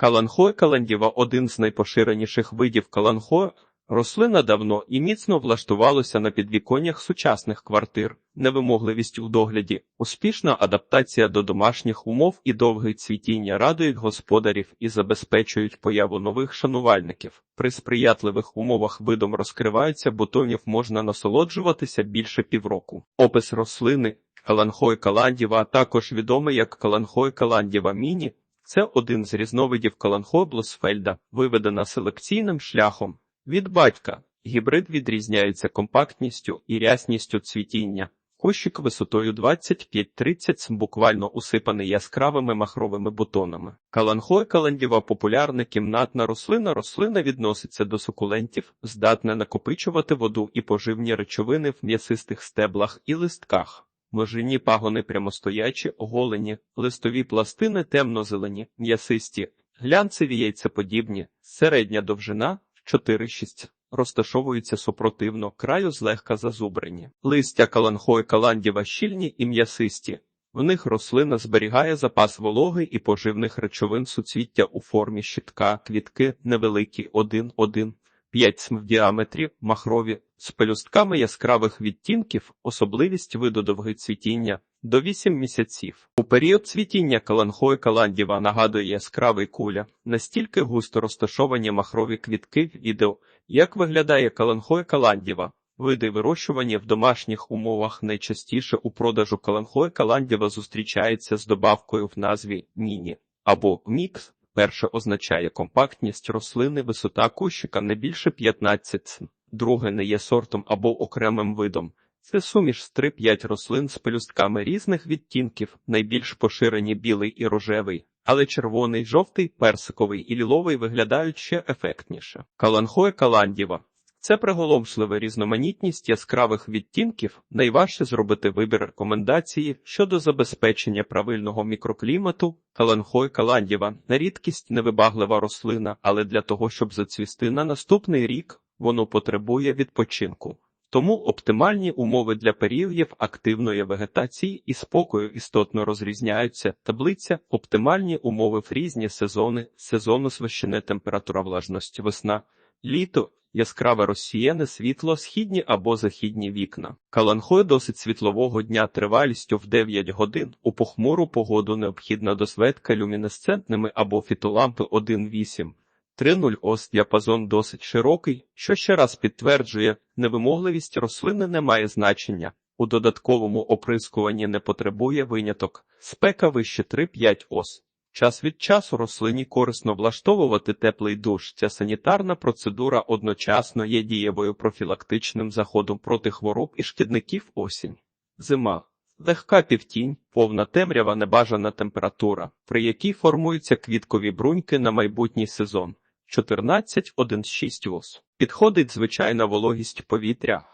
Каланхоя каландіва – один з найпоширеніших видів каланхоя. Рослина давно і міцно влаштувалася на підвіконнях сучасних квартир. Невимогливість у догляді, успішна адаптація до домашніх умов і довге цвітіння радують господарів і забезпечують появу нових шанувальників. При сприятливих умовах видом розкриваються бутонів можна насолоджуватися більше півроку. Опис рослини Каланхой каландіва, а також відомий як Каланхой каландіва міні, це один з різновидів Каланхой блосфельда, виведена селекційним шляхом. Від батька гібрид відрізняється компактністю і рясністю цвітіння. Кущик висотою 25-30 см буквально усипаний яскравими махровими бутонами. Каланхой каландіва популярна кімнатна рослина. Рослина відноситься до сукулентів, здатна накопичувати воду і поживні речовини в м'ясистих стеблах і листках. Множинні пагони прямостоячі, оголені, листові пластини темно-зелені, м'ясисті, глянцеві яйцеподібні, середня довжина 4-6. Розташовуються супротивно, краю злегка зазубрені. Листя каланхої каландіва щільні і м'ясисті. В них рослина зберігає запас вологи і поживних речовин суцвіття у формі щитка, квітки невеликі 1-1, 5 см в діаметрі, махрові, з пелюстками яскравих відтінків, особливість виду довги цвітіння до 8 місяців. У період цвітіння каланхої каландіва нагадує яскравий куля, настільки густо розташовані махрові квітки відео, як виглядає каланхой каландіва. Види вирощування в домашніх умовах найчастіше у продажу каланхой каландіва зустрічається з добавкою в назві міні або мікс. Перше означає компактність рослини, висота кущика не більше 15 см. Друге не є сортом або окремим видом. Це суміш з 3-5 рослин з пелюстками різних відтінків, найбільш поширені білий і рожевий, але червоний, жовтий, персиковий і ліловий виглядають ще ефектніше. Каланхоя каландіва це приголомшлива різноманітність яскравих відтінків. Найважче зробити вибір рекомендації щодо забезпечення правильного мікроклімату. Каланхой каландіва на рідкість невибаглива рослина, але для того, щоб зацвісти на наступний рік, воно потребує відпочинку. Тому оптимальні умови для періодів активної вегетації і спокою істотно розрізняються. Таблиця оптимальні умови в різні сезони, сезону свищене температура влажності весна, літо, яскраве розсіяне світло, східні або західні вікна. Каланхой досить світлового дня тривалістю в 9 годин. У похмуру погоду необхідна досветка люмінесцентними або фітолампи 1.8. 3.0 ос діапазон досить широкий, що ще раз підтверджує, невимогливість рослини не має значення. У додатковому оприскуванні не потребує виняток. Спека вище 3-5 ос. Час від часу рослині корисно влаштовувати теплий душ. Ця санітарна процедура одночасно є дієвою профілактичним заходом проти хвороб і шкідників осінь. Зима. Легка півтінь, повна темрява, небажана температура, при якій формуються квіткові бруньки на майбутній сезон. 14-1-6 ос. Підходить звичайна вологість повітря.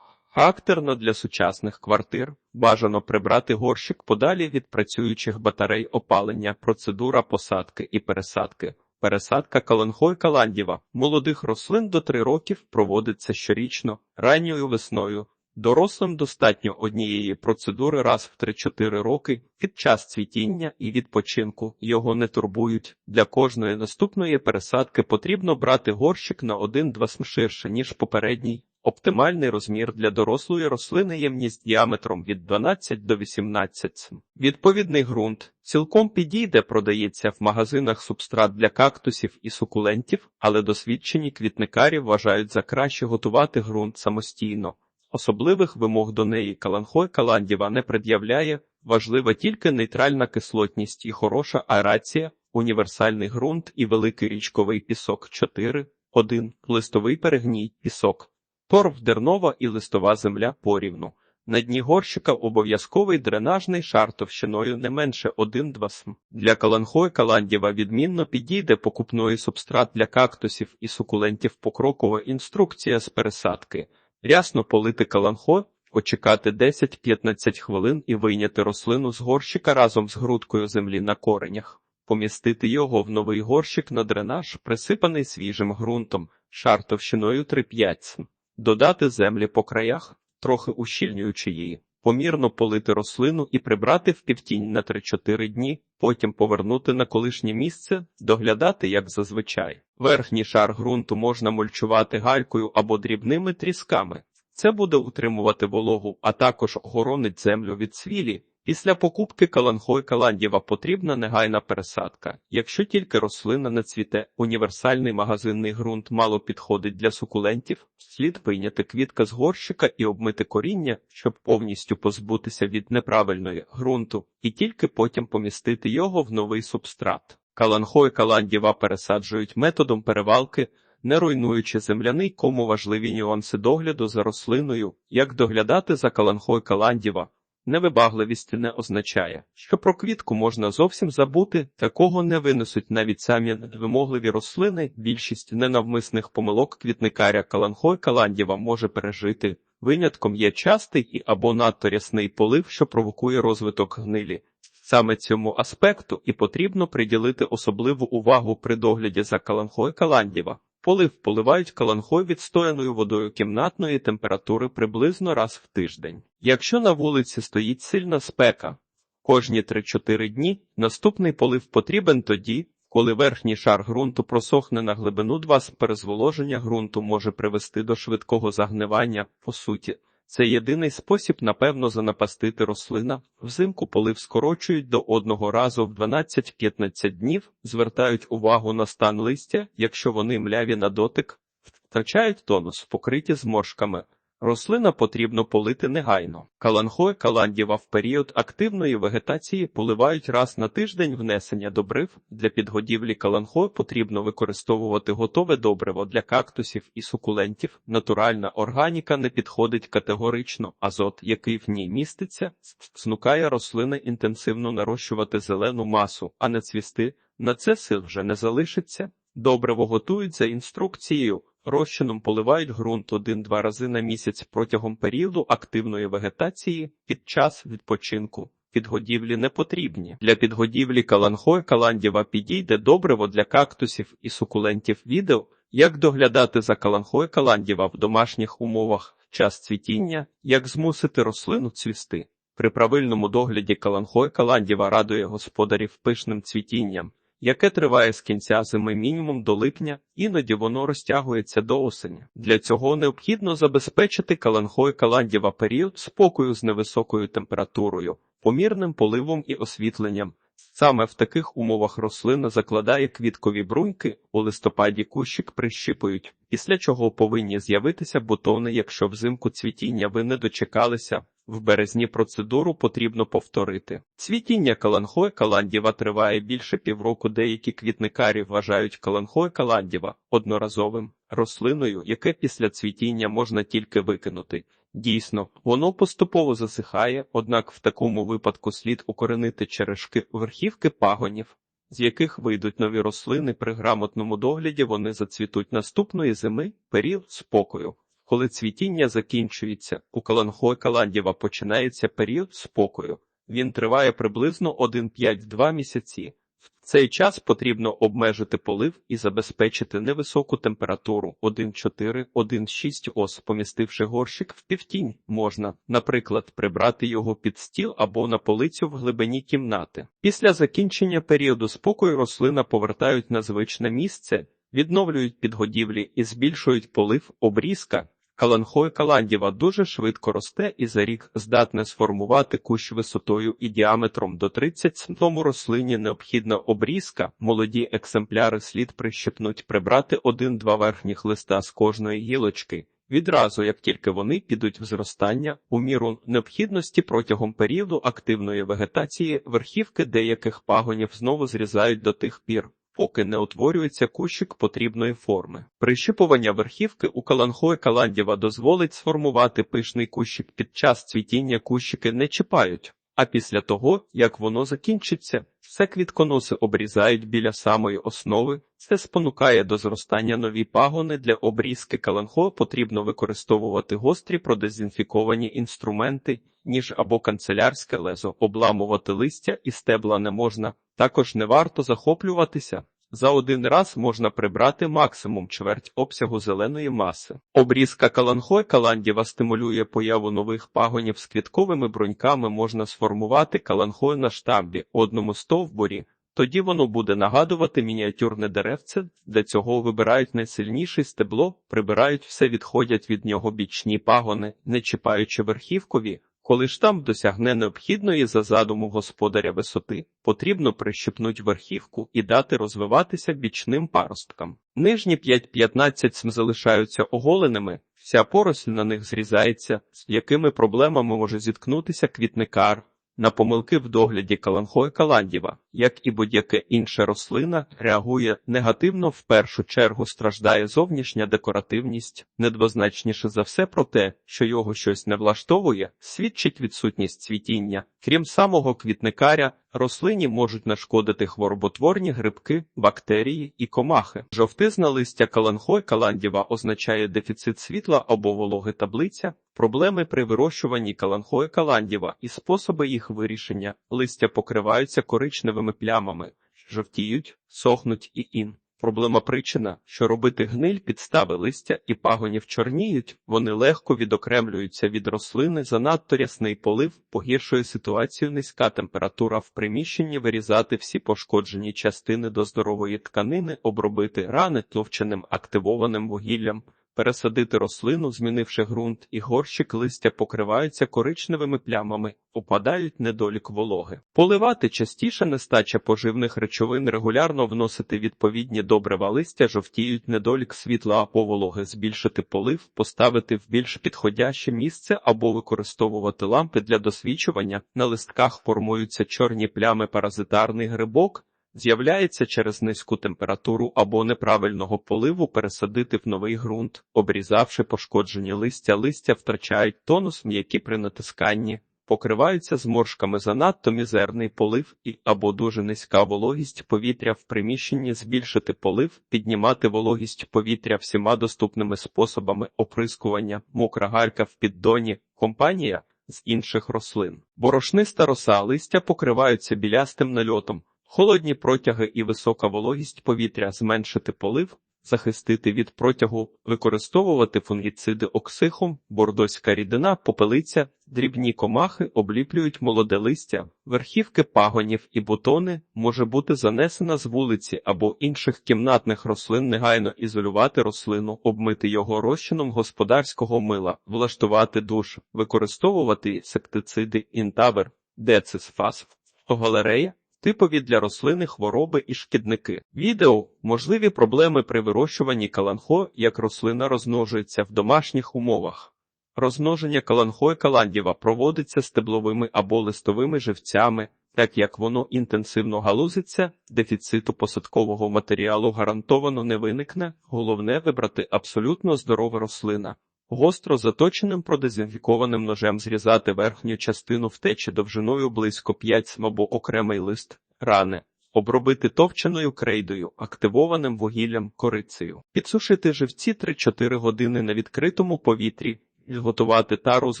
Характерно для сучасних квартир бажано прибрати горщик подалі від працюючих батарей опалення, процедура посадки і пересадки. Пересадка каланхой каландіва молодих рослин до 3 років проводиться щорічно, ранньою весною. Дорослим достатньо однієї процедури раз в 3-4 роки під час цвітіння і відпочинку його не турбують. Для кожної наступної пересадки потрібно брати горщик на 1-2 см ширше, ніж попередній. Оптимальний розмір для дорослої рослини ємність діаметром від 12 до 18 см. Відповідний ґрунт цілком підійде, продається в магазинах субстрат для кактусів і сукулентів, але досвідчені квітникарі вважають за краще готувати ґрунт самостійно. Особливих вимог до неї каланхой каландіва не пред'являє, важлива тільки нейтральна кислотність і хороша аерація, універсальний ґрунт і великий річковий пісок 4, 1, листовий перегній пісок, торф дернова і листова земля порівну. На дні горщика обов'язковий дренажний шар товщиною не менше 1-2 см. Для каланхой каландіва відмінно підійде покупної субстрат для кактусів і сукулентів покрокова інструкція з пересадки. Рясно полити каланхо, почекати 10-15 хвилин і вийняти рослину з горщика разом з грудкою землі на коренях, помістити його в новий горщик на дренаж, присипаний свіжим ґрунтом, шар товщиною 3-5. Додати землі по краях, трохи ущільнюючи її. Помірно полити рослину і прибрати в півтінь на 3-4 дні, потім повернути на колишнє місце, доглядати як зазвичай. Верхній шар ґрунту можна мульчувати галькою або дрібними трісками. Це буде утримувати вологу, а також охоронить землю від свілі. Після покупки каланхой каландєва потрібна негайна пересадка. Якщо тільки рослина не цвіте, універсальний магазинний ґрунт мало підходить для сукулентів, слід вийняти квітка з горщика і обмити коріння, щоб повністю позбутися від неправильної ґрунту, і тільки потім помістити його в новий субстрат. Каланхой каландєва пересаджують методом перевалки, не руйнуючи земляний, кому важливі нюанси догляду за рослиною, як доглядати за каланхой каландєва. Невибагливість не означає, що про квітку можна зовсім забути, такого не винесуть навіть самі невимогливі рослини. Більшість ненавмисних помилок квітникаря Каланхой Каландєва може пережити. Винятком є частий і або надто рясний полив, що провокує розвиток гнилі. Саме цьому аспекту і потрібно приділити особливу увагу при догляді за Каланхой Каландєва. Полив поливають каланхой відстояною водою кімнатної температури приблизно раз в тиждень. Якщо на вулиці стоїть сильна спека, кожні 3-4 дні наступний полив потрібен тоді, коли верхній шар ґрунту просохне на глибину 2 перезволоження ґрунту може привести до швидкого загнивання, по суті. Це єдиний спосіб, напевно, занапастити рослина. Взимку полив скорочують до одного разу в 12-15 днів, звертають увагу на стан листя, якщо вони мляві на дотик, втрачають тонус, покриті зморшками. Рослина потрібно полити негайно. Каланхой каландєва в період активної вегетації поливають раз на тиждень внесення добрив. Для підгодівлі каланхой потрібно використовувати готове добриво для кактусів і сукулентів. Натуральна органіка не підходить категорично. Азот, який в ній міститься, спонукає рослини інтенсивно нарощувати зелену масу, а не цвісти. На це сил вже не залишиться. Добриво готують за інструкцією. Розчином поливають ґрунт один-два рази на місяць протягом періоду активної вегетації під час відпочинку. Підгодівлі не потрібні. Для підгодівлі каланхой каландєва підійде добриво для кактусів і сукулентів відео, як доглядати за каланхой каландєва в домашніх умовах час цвітіння, як змусити рослину цвісти. При правильному догляді каланхой каландєва радує господарів пишним цвітінням яке триває з кінця зими мінімум до липня, іноді воно розтягується до осені. Для цього необхідно забезпечити каланхой каландєва період спокою з невисокою температурою, помірним поливом і освітленням. Саме в таких умовах рослина закладає квіткові бруньки, у листопаді кущик прищипують, після чого повинні з'явитися бутони, якщо взимку цвітіння ви не дочекалися. В березні процедуру потрібно повторити. Цвітіння каланхой каландєва триває більше півроку. Деякі квітникарі вважають каланхой каландєва одноразовим рослиною, яке після цвітіння можна тільки викинути. Дійсно, воно поступово засихає, однак в такому випадку слід укоренити черешки верхівки пагонів, з яких вийдуть нові рослини при грамотному догляді. Вони зацвітуть наступної зими, період спокою. Коли цвітіння закінчується, у Каланхой Каландєва починається період спокою. Він триває приблизно 1-5-2 місяці. В цей час потрібно обмежити полив і забезпечити невисоку температуру 1,4-1,6 ос, помістивши горщик в півтінь, можна, наприклад, прибрати його під стіл або на полицю в глибині кімнати. Після закінчення періоду спокою рослина повертають на звичне місце, відновлюють підгодівлі і збільшують полив обрізка. Каланхой каландєва дуже швидко росте і за рік здатне сформувати кущ висотою і діаметром до 30 см. Рослині необхідна обрізка, молоді екземпляри слід прищепнуть прибрати один-два верхніх листа з кожної гілочки. Відразу, як тільки вони підуть в зростання, у міру необхідності протягом періоду активної вегетації верхівки деяких пагонів знову зрізають до тих пір, поки не утворюється кущик потрібної форми. Прищипування верхівки у каланхой каландєва дозволить сформувати пишний кущик під час цвітіння кущики не чіпають. А після того, як воно закінчиться, все квітконоси обрізають біля самої основи, це спонукає до зростання нові пагони для обрізки каланхо потрібно використовувати гострі продезінфіковані інструменти, ніж або канцелярське лезо, обламувати листя і стебла не можна. Також не варто захоплюватися, За один раз можна прибрати максимум чверть обсягу зеленої маси. Обрізка каланхой каландєва стимулює появу нових пагонів з квітковими бруньками. Можна сформувати каланхой на штамбі, одному стовбурі. Тоді воно буде нагадувати мініатюрне деревце. Для цього вибирають найсильніше стебло, прибирають все, відходять від нього бічні пагони, не чіпаючи верхівкові. Коли штамп досягне необхідної за задуму господаря висоти, потрібно прищепнути верхівку і дати розвиватися бічним паросткам. Нижні 5-15 см залишаються оголеними, вся поросль на них зрізається, з якими проблемами може зіткнутися квітникар. На помилки в догляді каланхоя каландіва, як і будь-яка інша рослина, реагує негативно, в першу чергу страждає зовнішня декоративність, недвозначніше за все про те, що його щось не влаштовує, свідчить відсутність цвітіння. Крім самого квітникаря, рослині можуть нашкодити хвороботворні грибки, бактерії і комахи. Жовтизна листя каланхой каландіва означає дефіцит світла або вологи таблиця, проблеми при вирощуванні каланхой каландіва і способи їх вирішення. Листя покриваються коричневими плямами, жовтіють, сохнуть і ін. Проблема причина, що робити гниль підстави листя і пагонів чорніють, вони легко відокремлюються від рослини, занадто рясний полив, погіршує ситуацію низька температура в приміщенні, вирізати всі пошкоджені частини до здорової тканини, обробити рани товченим активованим вугіллям. Пересадити рослину, змінивши ґрунт, і горщик листя покриваються коричневими плямами, опадають недолік вологи. Поливати частіше нестача поживних речовин, регулярно вносити відповідні добрива листя, жовтіють недолік світла або вологи, збільшити полив, поставити в більш підходяще місце або використовувати лампи для досвічування. На листках формуються чорні плями, паразитарний грибок. З'являється через низьку температуру або неправильного поливу пересадити в новий ґрунт, обрізавши пошкоджені листя, листя втрачають тонус м'які при натисканні, покриваються зморшками занадто мізерний полив і або дуже низька вологість повітря в приміщенні, збільшити полив, піднімати вологість повітря всіма доступними способами оприскування, мокра галька в піддоні, компанія з інших рослин. Борошниста роса. Листя покриваються білястим нальотом. Холодні протяги і висока вологість повітря зменшити полив, захистити від протягу, використовувати фунгіциди оксихом, бордоська рідина, попелиця, дрібні комахи обліплюють молоде листя, верхівки пагонів і бутони може бути занесена з вулиці або інших кімнатних рослин, негайно ізолювати рослину, обмити його розчином господарського мила, влаштувати душ, використовувати сектициди, інтавер, децисфас, галерея. Типові для рослини хвороби і шкідники. Відео можливі проблеми при вирощуванні каланхо, як рослина розмножується в домашніх умовах. Розмноження каланхо і каландєва проводиться стебловими або листовими живцями, так як воно інтенсивно галузиться, дефіциту посадкового матеріалу гарантовано не виникне, головне вибрати абсолютно здорова рослина. Гостро заточеним продезінфікованим ножем зрізати верхню частину втечі довжиною близько 5 або окремий лист, рани, обробити товченою крейдою, активованим вугіллям, корицею, підсушити живці 3-4 години на відкритому повітрі, підготувати тару з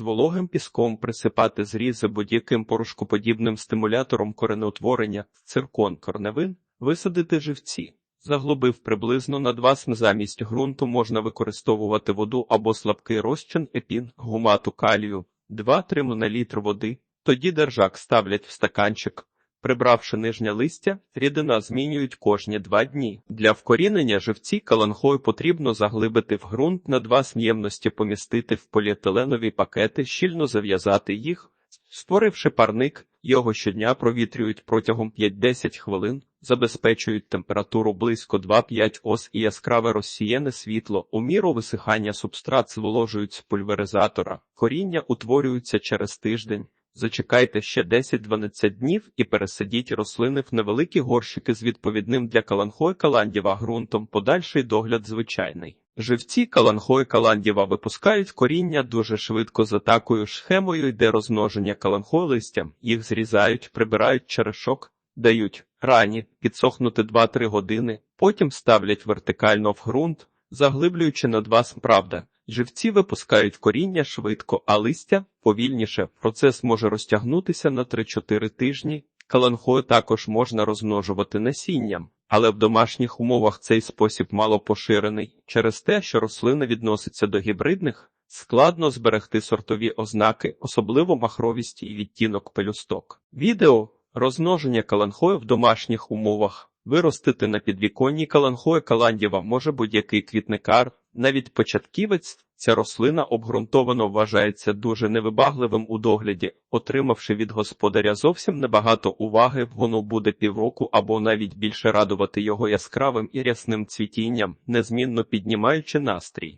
вологим піском, присипати зрізи будь-яким порошкоподібним стимулятором коренеутворення, циркон корневин, висадити живці. Заглубив приблизно на 2 см замість ґрунту можна використовувати воду або слабкий розчин епін, гумату калію, 2-3 на води, тоді держак ставлять в стаканчик. Прибравши нижнє листя, рідина змінюють кожні два дні. Для вкорінення живці каланхою потрібно заглибити в ґрунт на два см'ємності, помістити в поліетиленові пакети, щільно зав'язати їх, створивши парник, його щодня провітрюють протягом 5-10 хвилин, забезпечують температуру близько 2-5 ос і яскраве розсіяне світло. У міру висихання субстрат зволожують з пульверизатора. Коріння утворюються через тиждень. Зачекайте ще 10-12 днів і пересадіть рослини в невеликі горщики з відповідним для каланхой каландєва ґрунтом. Подальший догляд звичайний. Живці каланхой каландєва випускають коріння дуже швидко за такою схемою йде розмноження каланхой листям, їх зрізають, прибирають черешок, дають рані, підсохнути 2-3 години, потім ставлять вертикально в ґрунт, заглиблюючи на 2 правда. Живці випускають коріння швидко, а листя повільніше. Процес може розтягнутися на 3-4 тижні. Каланхою також можна розмножувати насінням. Але в домашніх умовах цей спосіб мало поширений через те, що рослина відноситься до гібридних, складно зберегти сортові ознаки, особливо махровість і відтінок пелюсток. Відео розмноження каланхою в домашніх умовах. Виростити на підвіконні каланхою каландєва може будь-який квітникар, навіть початківець. Ця рослина обґрунтовано вважається дуже невибагливим у догляді, отримавши від господаря зовсім небагато уваги, воно буде півроку або навіть більше радувати його яскравим і рясним цвітінням, незмінно піднімаючи настрій.